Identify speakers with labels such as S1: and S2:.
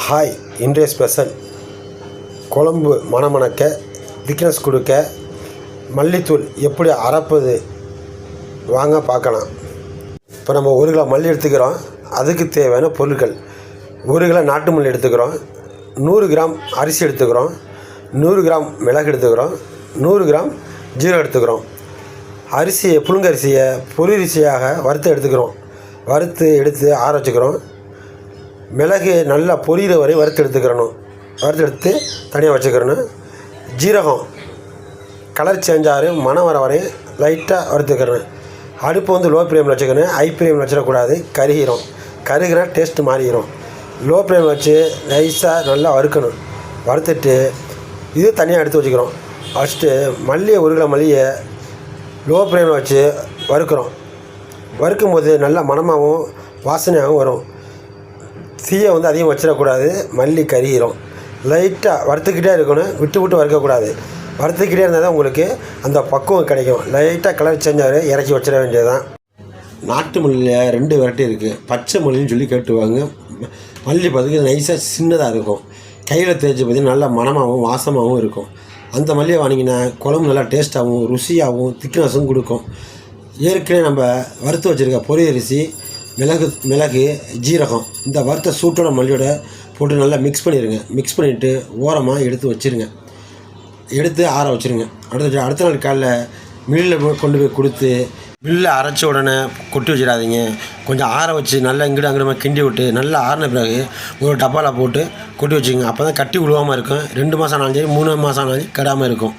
S1: Hi இன்றைய special. குழம்பு மணமணக்க thickness கொடுக்க மல்லித்தூள் எப்படி அரைப்பது வாங்க பார்க்கலாம். இப்போ நம்ம ஒரு கிலோ மல்லி எடுத்துக்கிறோம். அதுக்கு தேவையான பொருட்கள். ஒரு கிலோ நாட்டு மல்லி எடுத்துக்கிறோம். நூறு கிராம் அரிசி எடுத்துக்கிறோம். நூறு கிராம் மிளகு எடுத்துக்கிறோம். நூறு கிராம் ஜீரகம் எடுத்துக்கிறோம். அரிசியை புழுங்கரிசியை பொரியரிசியாக வறுத்து எடுத்துக்கிறோம். வறுத்து எடுத்து ஆற வச்சுக்கிறோம். மிளகு நல்லா பொரியிற வரை வறுத்து எடுத்துக்கிறணும் வறுத்து எடுத்து தனியாக வச்சுக்கிறணும். ஜீரகம் கலர் சேஞ்ச் ஆகிற மணம் வர வரையும் லைட்டாக வறுத்துக்கிறணும். அடுப்பு வந்து லோ ஃப்ளேமில் வச்சுக்கணும் ஹை ஃப்ளேமில் வச்சிடக்கூடாது. கருகிரும். கருகிற டேஸ்ட்டு மாறிடும் லோ ஃப்ளேமில் வச்சு நைஸாக நல்லா வறுக்கணும். வறுத்துட்டு இது தனியாக எடுத்து வச்சுக்கிறோம். ஃபஸ்ட்டு மல்லியை ஒரு கிலோ மல்லியை லோ ஃப்ளேமில் வச்சு வறுக்கிறோம். வறுக்கும்போது நல்லா மனமாகவும் வாசனையாகவும் வரும். தீயை வந்து அதிகம் வச்சிடக்கூடாது. மல்லி கறியிடும் லைட்டாக வறுத்துக்கிட்டே இருக்கணும். விட்டு விட்டு வறுக்கக்கூடாது. வறுத்துக்கிட்டே இருந்தால் தான் உங்களுக்கு அந்த பக்குவம் கிடைக்கும். லைட்டாக கலர் சேஞ்ச் இறக்கி வச்சிட வேண்டியதுதான். நாட்டு மல்லியில் ரெண்டு வெரைட்டி இருக்குது பச்சை மல்லின்னு சொல்லி கேட்டுவாங்க மல்லி பார்த்துக்கு நைஸாக சின்னதாக இருக்கும். கையில் தேய்ச்சி பார்த்தீங்கன்னா நல்லா மனமாகவும் வாசமாகவும் இருக்கும். அந்த மல்லியை வாங்கினீங்கன்னா குழம்பு நல்லா டேஸ்ட்டாகவும் ருசியாகவும் திக்னஸும் கொடுக்கும். ஏற்கனவே நம்ம வறுத்து வச்சுருக்க பொரியரிசி மிளகு மிளகு ஜீரகம் இந்த வறுத்த சூட்டோட மல்லியோட போட்டு நல்லா மிக்ஸ் பண்ணிடுங்க மிக்ஸ் பண்ணிவிட்டு ஓரமாக எடுத்து வச்சுருங்க. எடுத்து ஆற வச்சுருங்க. அடுத்த அடுத்த நாள் காலைல மில்லில் கொண்டு போய் கொடுத்து மில்லில் அரைச்ச உடனே கொட்டி வச்சிடாதீங்க. கொஞ்சம் ஆற வச்சு நல்லா இங்கிட்ட அங்கிட்ட கிண்டி விட்டு நல்லா ஆறின பிறகு ஒரு டப்பாவில் போட்டு கொட்டி வச்சுக்கோங்க. அப்போ தான் கட்டி விழுவாமல் இருக்கும். ரெண்டு மாதம் ஆனாலும் சரி மூணு மாதம் ஆனாலும் கெடாமல் இருக்கும்.